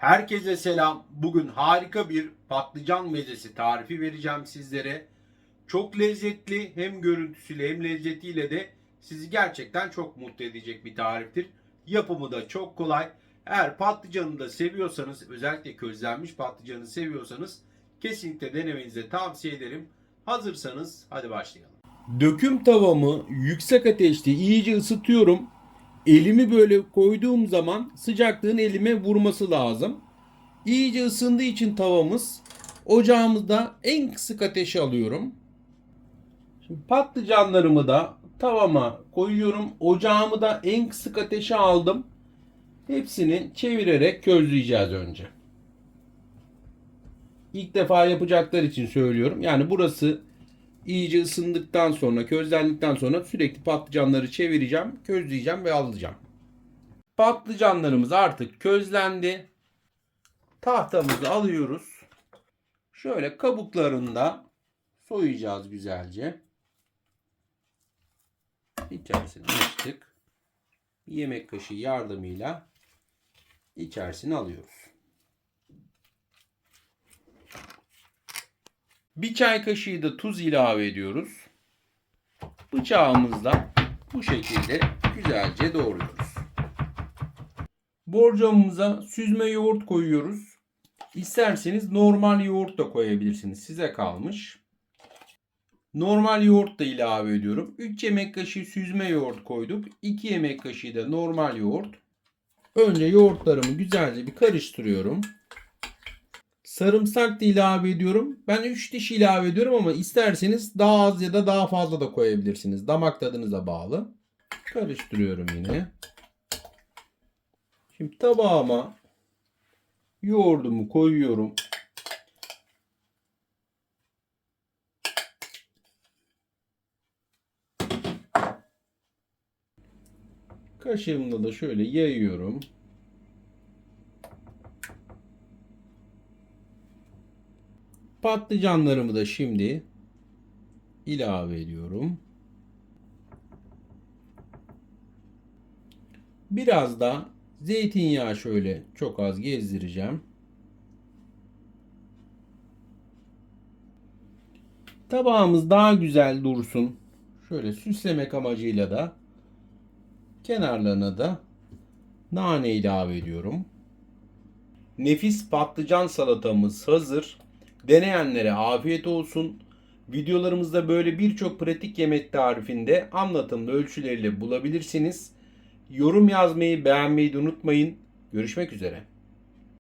Herkese selam. Bugün harika bir patlıcan mezesi tarifi vereceğim sizlere. Çok lezzetli hem görüntüsüyle hem lezzetiyle de sizi gerçekten çok mutlu edecek bir tariftir. Yapımı da çok kolay. Eğer patlıcanı da seviyorsanız özellikle közlenmiş patlıcanı seviyorsanız kesinlikle denemenizi tavsiye ederim. Hazırsanız hadi başlayalım. Döküm tavamı yüksek ateşte iyice ısıtıyorum. Elimi böyle koyduğum zaman sıcaklığın elime vurması lazım. İyice ısındığı için tavamız ocağımızda en kısık ateşe alıyorum. Şimdi patlıcanlarımı da tavama koyuyorum. Ocağımı da en kısık ateşe aldım. Hepsini çevirerek közleyeceğiz önce. İlk defa yapacaklar için söylüyorum. Yani burası iyice ısındıktan sonra, közlendikten sonra sürekli patlıcanları çevireceğim, közleyeceğim ve alacağım. Patlıcanlarımız artık közlendi. Tahtamızı alıyoruz. Şöyle kabuklarında soyacağız güzelce. İçerisini açtık. Yemek kaşığı yardımıyla içerisine alıyoruz. Bir çay kaşığı da tuz ilave ediyoruz. Bıçağımızla bu şekilde güzelce doğruyoruz. Borcamımıza süzme yoğurt koyuyoruz. İsterseniz normal yoğurt da koyabilirsiniz. Size kalmış. Normal yoğurt da ilave ediyorum. 3 yemek kaşığı süzme yoğurt koyduk. 2 yemek kaşığı da normal yoğurt. Önce yoğurtlarımı güzelce bir karıştırıyorum. Sarımsak da ilave ediyorum. Ben 3 diş ilave ediyorum ama isterseniz daha az ya da daha fazla da koyabilirsiniz. Damak tadınıza bağlı. Karıştırıyorum yine. Şimdi tabağıma yoğurdumu koyuyorum. Kaşığımla da şöyle yayıyorum. Patlıcanlarımı da şimdi ilave ediyorum. Biraz da zeytinyağı şöyle çok az gezdireceğim. Tabağımız daha güzel dursun. Şöyle süslemek amacıyla da kenarlarına da nane ilave ediyorum. Nefis patlıcan salatamız hazır. Deneyenlere afiyet olsun. Videolarımızda böyle birçok pratik yemek tarifinde anlatımlı ölçüleriyle bulabilirsiniz. Yorum yazmayı, beğenmeyi de unutmayın. Görüşmek üzere.